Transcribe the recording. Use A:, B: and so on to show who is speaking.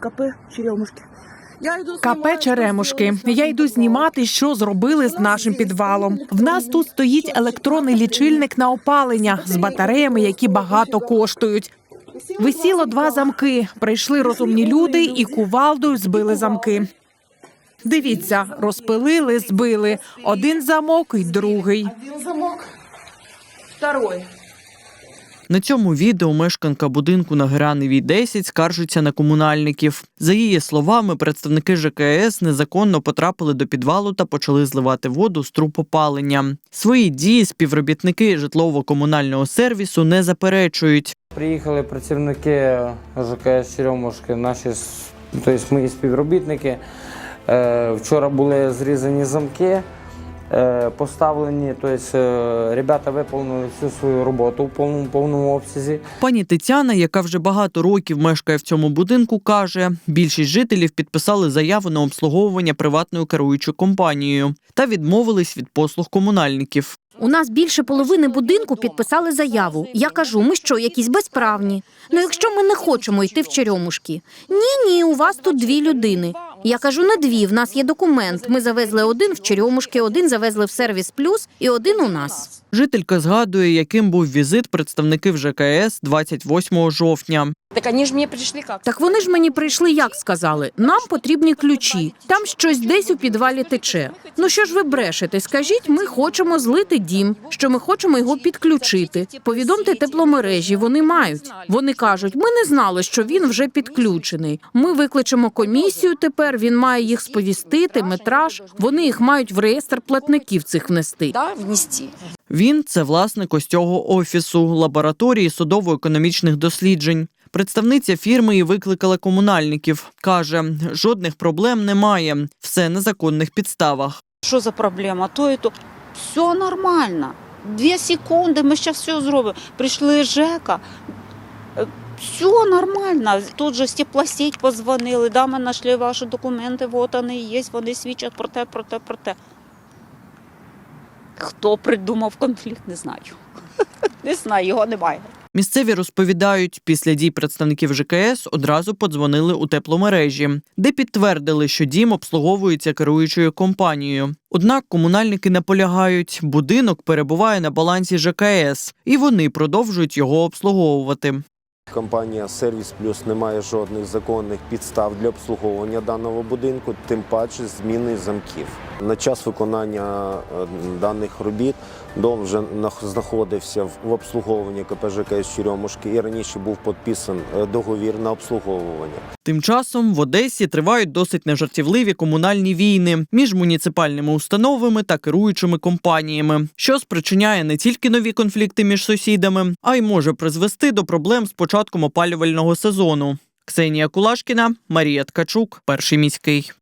A: КП Черемушки. Я йду
B: КП Черемушки. Я йду знімати, що зробили з нашим підвалом. В нас тут стоїть електронний лічильник на опалення з батареями, які багато коштують. Висіло два замки. Прийшли розумні люди і кувалдою збили замки. Дивіться, розпилили, збили один замок і другий.
A: Один замок, второй.
C: На цьому відео мешканка будинку на Граневій 10 скаржиться на комунальників. За її словами, представники ЖКС незаконно потрапили до підвалу та почали зливати воду з труб опалення. Свої дії співробітники житлово-комунального сервісу не заперечують.
D: Приїхали працівники ЖКС Черемушки, наші тобто мої співробітники. Е, Вчора були зрізані замки, поставлені, тобто е, ребята виконали всю свою роботу в повному, повному обсязі.
C: Пані Тетяна, яка вже багато років мешкає в цьому будинку, каже: більшість жителів підписали заяву на обслуговування приватною керуючою компанією та відмовились від послуг комунальників.
E: У нас більше половини будинку підписали заяву. Я кажу, ми що, якісь безправні? Ну якщо ми не хочемо йти в Черемушки. Ні, ні, у вас тут дві людини. Я кажу, не дві. В нас є документ. Ми завезли один в Черемушки, один завезли в сервіс плюс і один у нас.
C: Жителька згадує, яким був візит представників ЖКС 28 жовтня.
F: Так они же мне пришли как?
B: Так вони ж мені прийшли, як сказали. Нам потрібні ключі. Там щось десь у підвалі тече. Ну що ж ви брешете? Скажіть, ми хочемо злити дім, що ми хочемо його підключити. Повідомте тепломережі, вони мають. Вони кажуть, ми не знали, що він вже підключений. Ми викличемо комісію. Тепер він має їх сповістити, метраж. Вони їх мають в реєстр платників цих внести.
C: Він це власник ось цього офісу лабораторії судово-економічних досліджень. Представниця фірми і викликала комунальників. каже, жодних проблем немає, все на законних підставах.
G: Що за проблема? То і то. Все нормально. Дві секунди, ми зараз все зробимо. Прийшли ЖЕКа. е, Все нормально. Тут же теплосеть позвонили, да, ми знайшли ваші документи, от вони є, вони свідчать про те, про те, про те. Хто придумав конфлікт, не знаю. Не знаю, його немає.
C: Місцеві розповідають, після дій представників ЖКС одразу подзвонили у тепломережі, де підтвердили, що дім обслуговується керуючою компанією. Однак комунальники наполягають, будинок перебуває на балансі ЖКС, і вони продовжують його обслуговувати.
H: Компанія Сервіс Плюс не має жодних законних підстав для обслуговування даного будинку, тим паче зміни замків. На час виконання е, даних робіт дом вже нах- знаходився в обслуговуванні КПЖК Черемушки і раніше був підписан е, договір на обслуговування.
C: Тим часом в Одесі тривають досить нежартівливі комунальні війни між муніципальними установами та керуючими компаніями, що спричиняє не тільки нові конфлікти між сусідами, а й може призвести до проблем з початком опалювального сезону. Ксенія Кулашкіна, Марія Ткачук, перший міський.